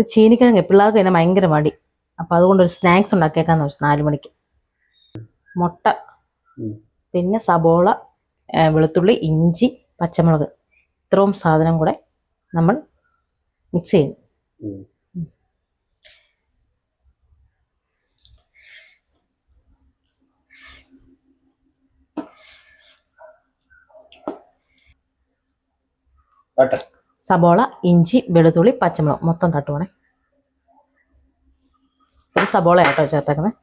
ഇത് ചീനിക്കിഴങ്ങ് പിള്ളേർക്ക് തന്നെ ഭയങ്കര മടി. അപ്പൊ അതുകൊണ്ട് ഒരു സ്നാക്സ് ഉണ്ടാക്കിയേക്കാന്ന് വെച്ചു നാല് മണിക്ക്. മുട്ട പിന്നെ സബോള വെളുത്തുള്ളി ഇഞ്ചി പച്ചമുളക്. ഇത്രയും സാധനം കൂടെ നമ്മൾ മിക്സ് ചെയ്യും ഉം. സബോള ഇഞ്ചി വെളുത്തുള്ളി പച്ചമുളക്. മൊത്തം തട്ടുവാണേ. ഒരു സബോള കേട്ടോ ചേർത്തേക്കുന്നത്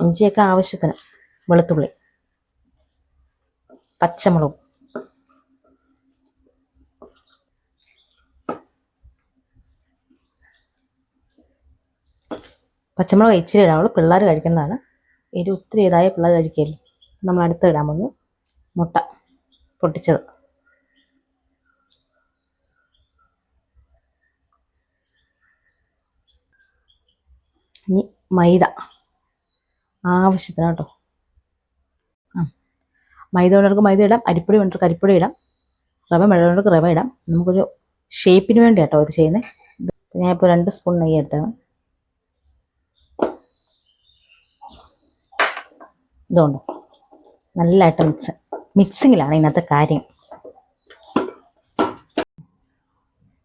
ഇഞ്ചിയൊക്കെ ആവശ്യത്തിന്. വെളുത്തുള്ളി. പച്ചമുളകും. പച്ചമുളക് ഇച്ചിരി ഇടാവുള്ളൂ. പിള്ളേർ കഴിക്കുന്നതാണ്. എരിവ് ഒത്തിരി ഇതായ പിള്ളേർ കഴിക്കുകയല്ലോ. നമ്മൾ അടുത്ത് ഇടാൻ പോകുന്നു. മുട്ട പൊട്ടിച്ചത്. ഇനി മൈദ. ആവശ്യത്തിന് കേട്ടോ. ആ. മൈദ വേണ്ടവർക്ക് മൈദ ഇടാം അരിപ്പൊടി വേണ്ടവർക്ക് അരിപ്പൊടി ഇടാം റവ വേണ്ടവർക്ക് റവ ഇടാം. നമുക്കൊരു ഷേപ്പിന് വേണ്ടി കേട്ടോ ഇത് ചെയ്യുന്നത് ഞാൻ ഇപ്പോൾ രണ്ട് സ്പൂൺ നെയ്യ് എടുത്താണ് ഇതുകൊണ്ട് നല്ലതായിട്ട് മിക്സ് മിക്സിങ്ങിലാണ് ഇന്നത്തെ കാര്യം.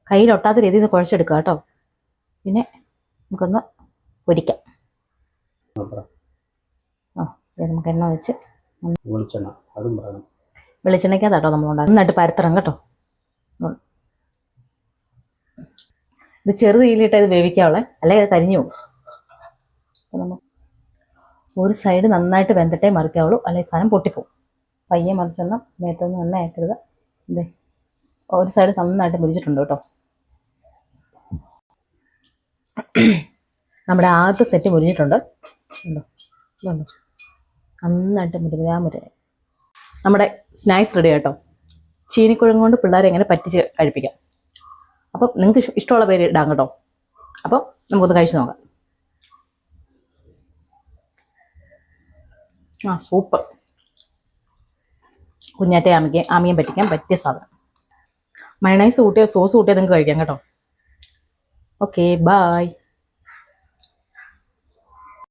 കയ്യിലൊട്ടാത്ത രീതിയിൽ കുഴച്ചെടുക്കുക കേട്ടോ. പിന്നെ നമുക്കൊന്ന് പൊരിക്കാം. ആ നമുക്ക് എണ്ണ വെച്ച് വെളിച്ചെണ്ണ. അതും പറയണം. വെളിച്ചെണ്ണയ്ക്കകത്താട്ടോ നന്നായിട്ട് പരത്തണം കേട്ടോ. ഇത് ചെറു തീയിലിട്ട് ഇത് വേവിക്കാവുള്ളേ. അല്ലെങ്കിൽ അത് കരിഞ്ഞു പോകും. നമ്മൾ ഒരു സൈഡ് നന്നായിട്ട് വെന്തിട്ടേ മറിക്കാവുള്ളൂ. അല്ലെങ്കിൽ സാധനം പൊട്ടിപ്പോവും. പയ്യെ മറിച്ചെണ്ണം മേത്തൊന്നും എണ്ണ ആക്കരുത്. ഇതേ ഒരു സൈഡ് നന്നായിട്ട് മുരിച്ചിട്ടുണ്ട് കേട്ടോ. നമ്മുടെ ആദ്യത്തെ സെറ്റ് മുരിഞ്ഞിട്ടുണ്ട് നന്നായിട്ട് മുരുകാ മുരുക നമ്മുടെ സ്നാക്സ് റെഡി കേട്ടോ ചീനിക്കുഴങ്ങ് കൊണ്ട് പിള്ളേരെ എങ്ങനെ പറ്റിച്ച് കഴിപ്പിക്കാം. അപ്പം നിങ്ങൾക്ക് ഇഷ്ടമുള്ള പേര് ഇടാം കേട്ടോ. അപ്പം നമുക്കൊന്ന് കഴിച്ചു നോക്കാം. ആ സൂപ്പർ കുഞ്ഞാറ്റെ ആമിക്ക് ആമിയം പറ്റിക്കാൻ പറ്റിയ സാധനം. മയണൈസ് കൂട്ടിയോ സോസ് കൂട്ടിയോ നിങ്ങൾക്ക് കഴിക്കാം കേട്ടോ. Okay bye